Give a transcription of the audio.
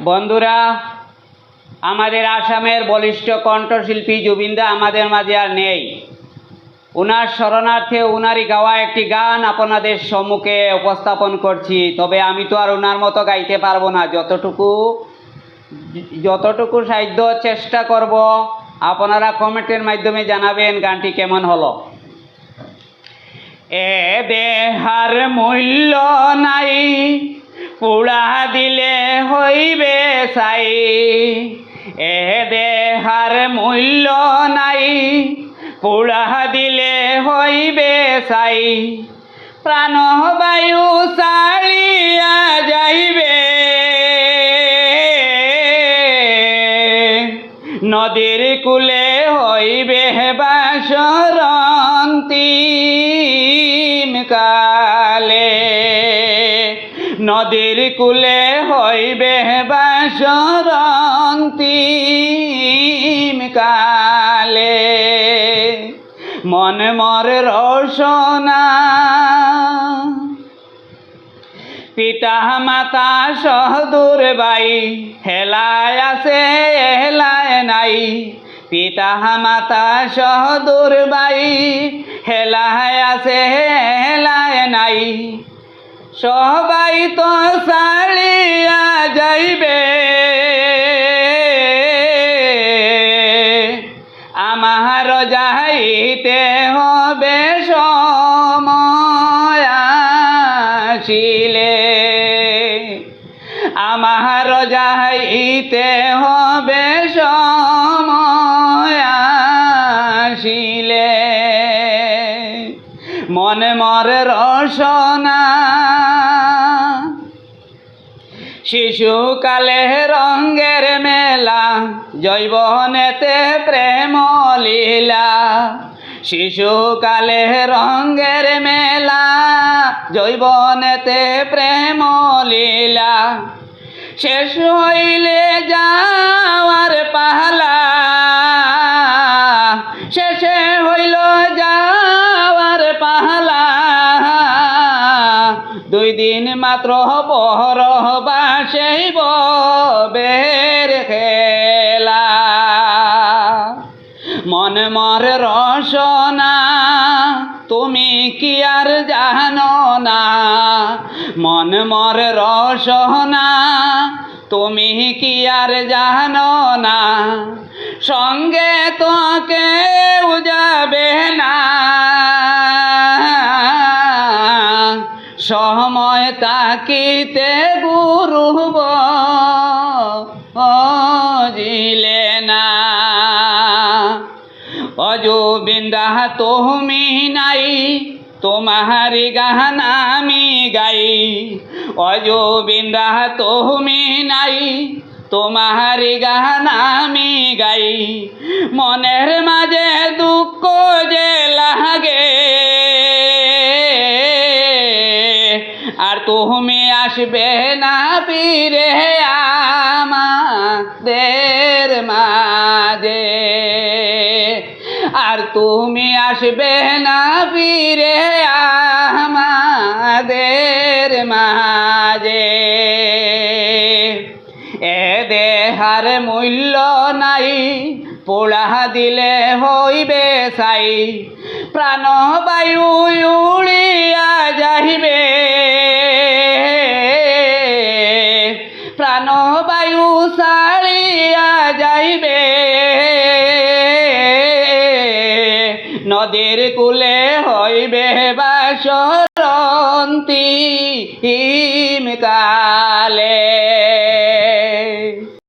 বন্ধুরা, আমাদের আসামের বলিষ্ঠ কণ্ঠশিল্পী জুবিনদা আমাদের মাঝে আর নেই। ওনার শরণার্থে ওনারই গাওয়া একটি গান আপনাদের সম্মুখে উপস্থাপন করছি। তবে আমি তো আর ওনার মতো গাইতে পারব না। যতটুকু যতটুকু সাধ্য চেষ্টা করব, আপনারা কমেন্টের মাধ্যমে জানাবেন গানটি কেমন হলো। এ দেহার মূল্য নাই পুড়া দিলে হইবে সাই। এ দেহার মূল্য নাই পুড়া দিলে হইবে সাই। প্রাণবায়ু চালিয়া যাইবে। নদীর কূলে হইবে বাসরন্তিম কালে নদীর কূলে হইবে বাসরন্তিম কালে। মন মর রোশনা। পিতা মাতা সহদূর বাই, হেলায় আছে, হেলায় নাই। পিতা মাতা সহদূর বাই, হেলায় আছে, হেলায় নাই। সবাই তো সালিয়া যাইবে। আমার যাইতে হবে সময় আমার যাইতে হবে সময় মনে মরে রসনা শিশুকালে রঙ্গের মেলা জৈবনেতে প্রেম লীলা শিশুকালে রঙ্গের মেলা জৈবনেতে প্রেম লীলা শেষ হইলে দুই দিন মাত্র পর বাসেই বের খেলা। মন মর রসনা, তুমি কি আর জানো না? মন মর রসনা, তুমি কি আর জানো না? সঙ্গে তো সময় তাকিতে গুরুব জিলে না। অজু বিন্দা তুমি নাই তোমারি গান আমি গাই। অজু বিন্দা তুমি নাই তোমারি গান আমি গাই। মনের মাঝে দুঃখ যে লাগে আর তুমি আসবে না ফিরে আমাদের মাঝে। আর তুমি আসবে না ফিরে আমাদের মাঝে। এ দেহার মূল্য নাই, পোড়া দিলে হইবে সাই প্রাণবায়ু উড়িয়া যাইবে সারিয়া যাইবে। নদীর কুলে হইবে বাসরন্তি কালে